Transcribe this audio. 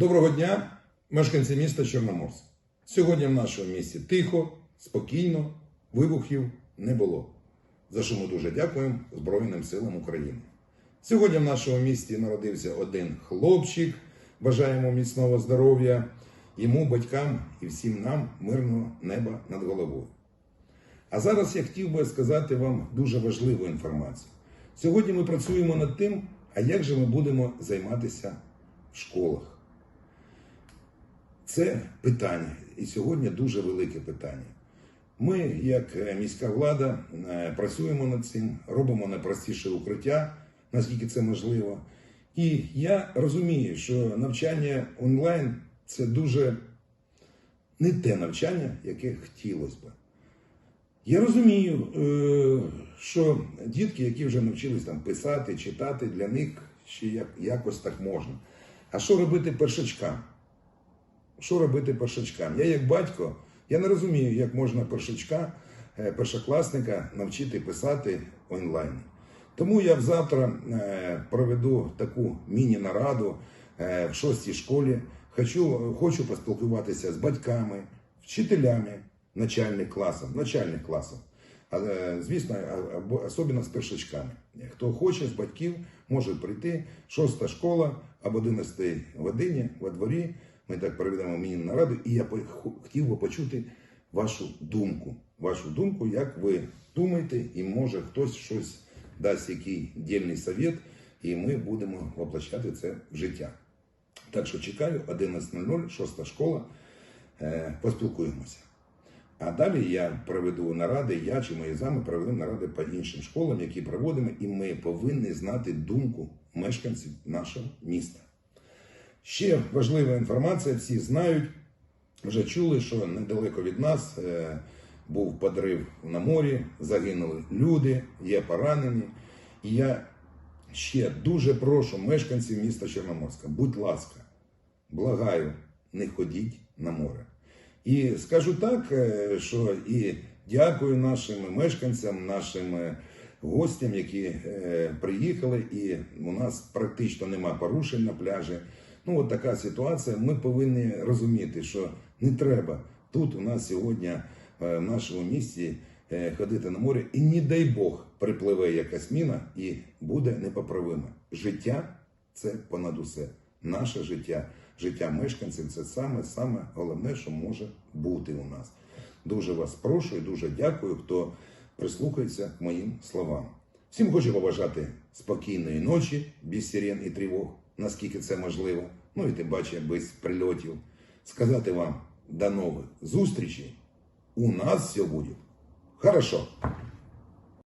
Доброго дня, мешканці міста Чорноморськ. Сьогодні в нашому місті тихо, спокійно, вибухів не було. За що ми дуже дякуємо Збройним силам України. Сьогодні в нашому місті народився один хлопчик. Бажаємо міцного здоров'я йому, батькам і всім нам мирного неба над головою. А зараз я хотів би сказати вам дуже важливу інформацію. Сьогодні ми працюємо над тим, а як же ми будемо займатися в школах. Це питання, і сьогодні дуже велике питання. Ми, як е, міська влада, е, працюємо над цим, робимо найпростіше укриття, наскільки це можливо. І я розумію, що навчання онлайн це дуже не те навчання, яке хотілося б. Я розумію, е, що дітки, які вже навчились там писати, читати, для них ще якось так можна. А що робити першачкам? Що робити першачкам? Я як батько, я не розумію, як можна першачка, е, першокласника навчити писати онлайн. Тому я завтра е, проведу таку міні-нараду е, в шостій школі. Хочу, хочу поспілкуватися з батьками, вчителями начальних класів, начальних класів. Звісно, особливо з першачками. Хто хоче з батьків, може прийти. Шоста школа об 11 годині во дворі. Ми так проведемо міні-нараду, і я хотів би почути вашу думку. Вашу думку, як ви думаєте, і може хтось щось дасть який дільний совет, і ми будемо воплощати це в життя. Так що чекаю 11.00, шоста школа. Е, Поспілкуємося. А далі я проведу наради, я чи мої зами проведемо наради по іншим школам, які проводимо, і ми повинні знати думку мешканців нашого міста. Ще важлива інформація, всі знають, вже чули, що недалеко від нас е, був подрив на морі, загинули люди, є поранені. І я ще дуже прошу мешканців міста Чорноморська, будь ласка, благаю, не ходіть на море. І скажу так, е, що і дякую нашим мешканцям, нашим е, гостям, які приїхали, і у нас практично нема порушень на пляжі. Ну, от така ситуація. Ми повинні розуміти, що не треба тут у нас сьогодні е, в нашому місті е, ходити на море, і не дай Бог припливе якась міна і буде непоправиме. Життя це понад усе. Наше життя, життя мешканців це саме саме головне, що може бути у нас. Дуже вас прошу і дуже дякую, хто прислухається моїм словам. Всім хочу побажати спокійної ночі, без сирен і тривог, наскільки це можливо. Ну і тим паче без прильотів. Сказати вам до нових зустрічей. У нас все буде хорошо.